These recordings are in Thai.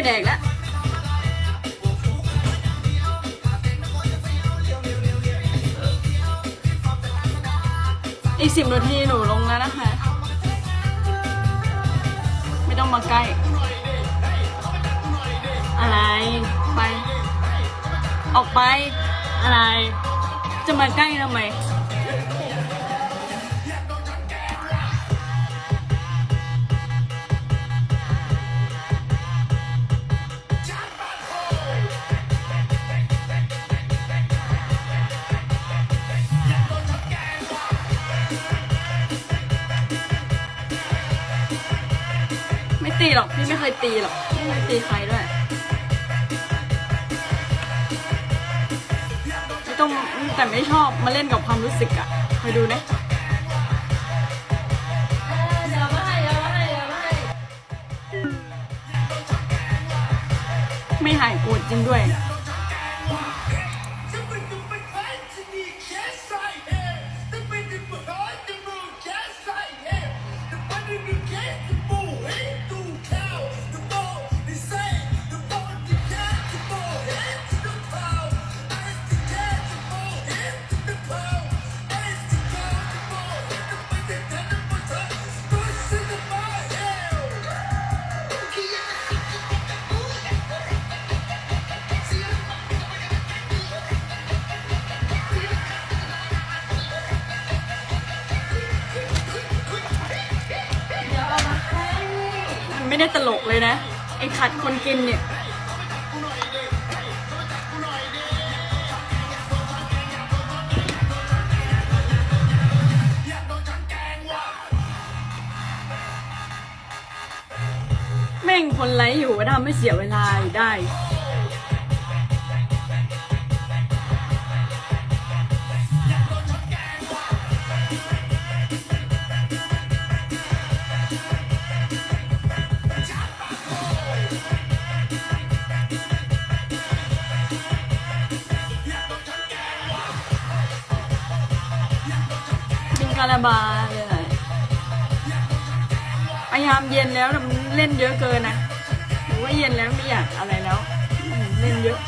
ไม่แดกแล้วอีกสิบนาทีหนูลงแล้วนะคะ ไม่ต้องมาใกล้ อะไร ไป ออกไป อะไร จะมาใกล้ทำไม ตีหรอก พี่ไม่เคยตีหรอกไม่เคยตีใครด้วยไม่ต้องแต่ไม่ชอบมาเล่นกับความรู้สึกอะคอยดูนะไม่หายโกรธจริงด้วย ตลกเลยนะ ไอ้ขัดคนกินเนี่ยแม่งคนไรอยู่ก็ทำให้เสียเวลาได้ กินกาลาบาเลยพยายามเย็นแล้วแต่มันเล่นเยอะเกินนะหรือว่าเย็นแล้วไม่อยากอะไรแล้ว เล่นเยอะ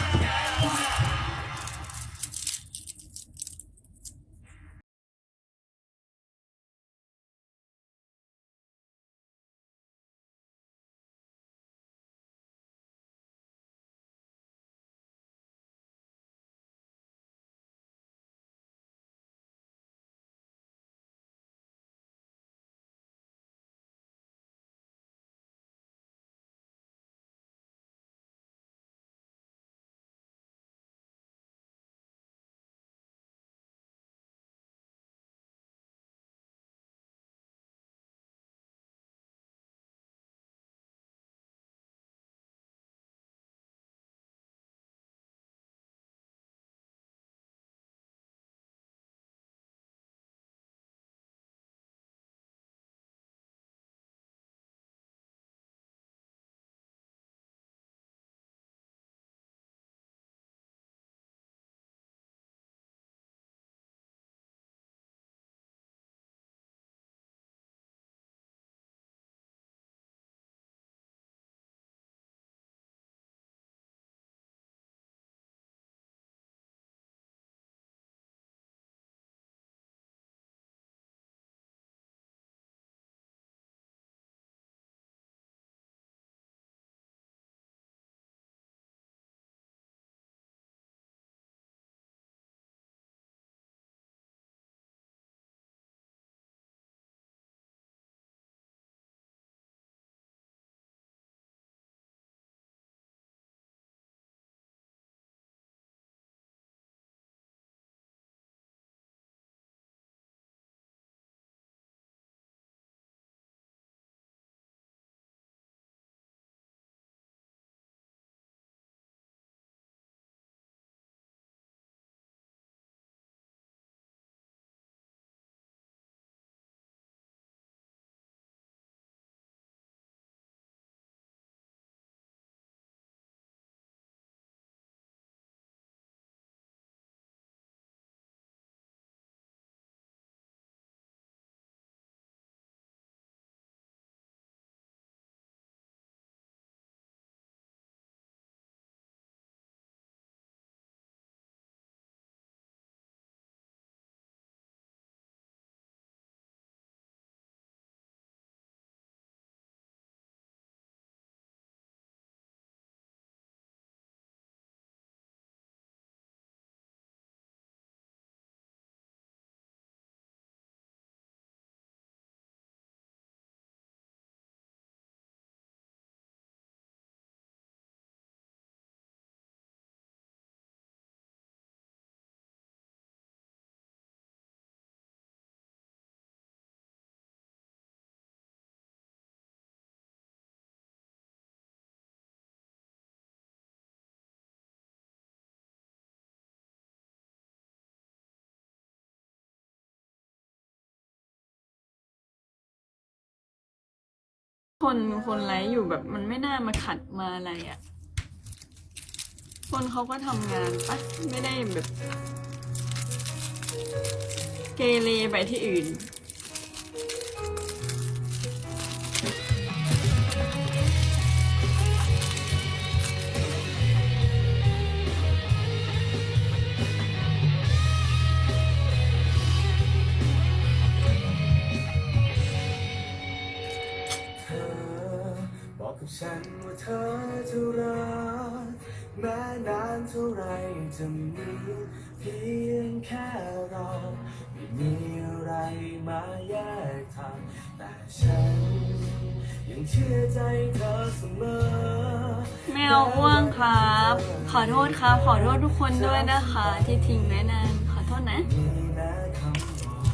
คนคนไลฟ์อยู่แบบมันไม่น่ามาขัดมาอะไรอะ่ะ คนเขาก็ทำงานปะไม่ได้แบบ เกเรไปที่อื่น ฉันว่าเธอจะรักแม้นานเท่าไรจะมีเพียงแค่เราไม่มีอะไรมาแยกทางแต่ฉันยังเชื่อใจเธอเสมอไม่เอาอ้วงครับ ขอโทษครับ ขอโทษทุกคนด้วยนะคะ ที่ทิ้งไว้นานขอโทษนะ มีแม้คำบอก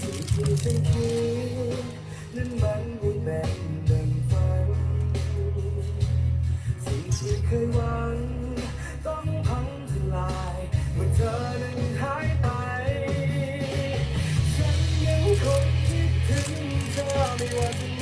สิ่งที่ฉันคิดนั้นมันไม่เป็นดัง ที่เคยหวัง ต้องพังทลายเมื่อเธอนั้นหายไป ฉันยังคงคิดถึงเธอไม่ว่าจะ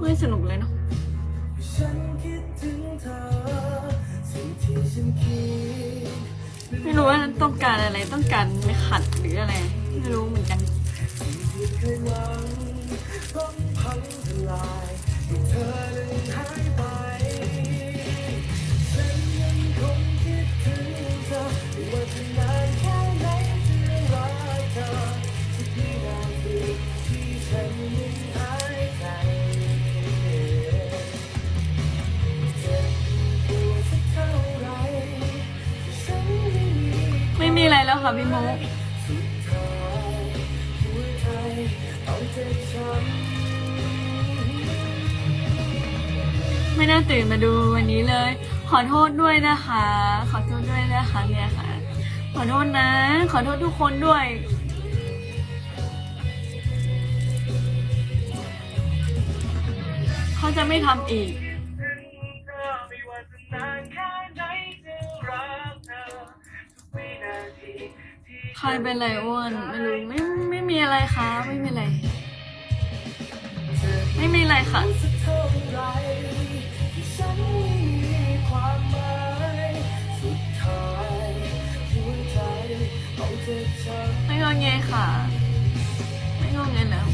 ไม่สนุกเลยเนาะไม่รู้ว่าต้องการอะไรต้องการไม่ขัดหรืออะไร ไม่รู้เหมือนกันที่เคยหวังต้องพังทลายเมื่อเธอนั้นหายไป ค่ะพี่มุกไม่น่าตื่นมาดูวันนี้เลย ขอโทษด้วยนะคะ ขอโทษด้วยนะคะเนี่ยค่ะ ขอโทษนะ ขอโทษทุกคนด้วยเขาจะไม่ทำอีก ใครเป็นไรอ้วนไม่รู้ไม่ไม่มีอะไรคะไม่มีอะไร ไม่มีอะไรค่ะสักเท่าไหรที่ฉันไม่มีความหมายสุดท้ายหัวใจเอาเจ็บช้ำไม่งอแงค่ะ ไม่งอแงแล้ว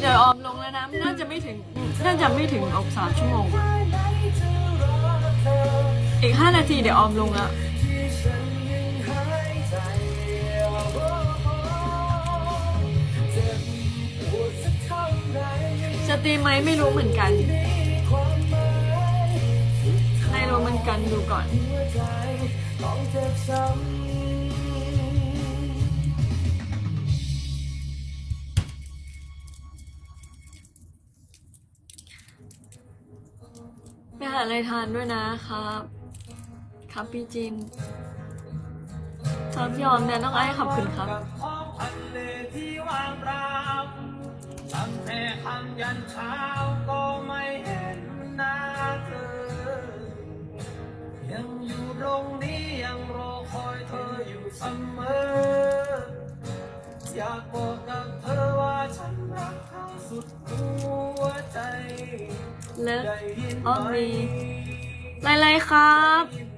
เดี๋ยวออมลงแล้วนะ น่าจะไม่ถึง น่าจะไม่ถึงออกสามชั่วโมงแค่ไหนจะรักเธออีกห้านาทีเดี๋ยวออมลงอะที่ จะตีไหมไม่รู้เหมือนกันมีควมหมายสุดท้ายไม่รู้เหมือนกันดูก่อน ไปหาอะไรทานด้วยนะครับ ครับพี่จินครับพี่อมแดนน้องไอ้ขอบคุณครับ ตั้งแต่คำยันเช้าก็ไม่เห็นหน้าเธอ ยังอยู่ตรงนี้ยังรอคอยเธออยู่เสมอ อยากบอกกับเธอว่าฉันรักเธอสุดหัวใจ เลิกได้ยินออมไหมมีอะไรๆครับ ได้ยิน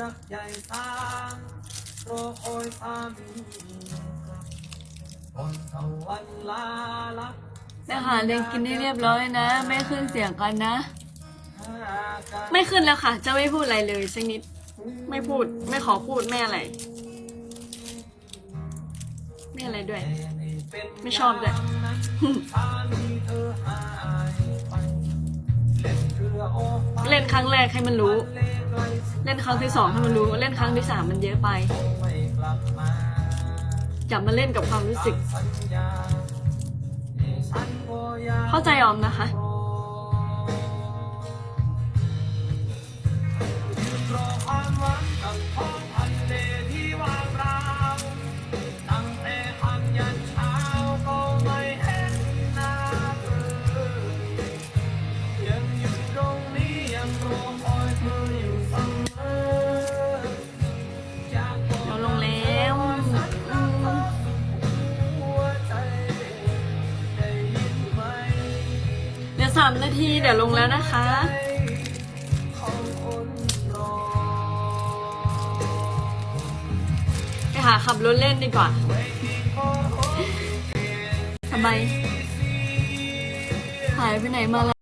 รักใหญ่ตามรอคอยสามีกลับก่อนเขาวันลาลับไปหาเรียนกินให้เรียบร้อยนะ ไม่ขึ้นเสียงกันนะหกันไม่ขึ้นแล้วค่ะ จะไม่พูดอะไรเลยสักนิด ไม่พูด ไม่ขอพูด ไม่อะไร ไม่อะไรด้วย ไม่ชอบด้วย เล่นครั้งแรกให้มันรู้ เล่นครั้งที่สองให้มันรู้ เล่นครั้งที่สามมันเยอะไปอย่ามาเล่นกับความรู้สึก เข้าใจออมนะคะ ทีเดี๋ยวลงแล้วนะคะไปหาขับรถเล่นดีกว่าทำไมหายไปไหนมาล่ะ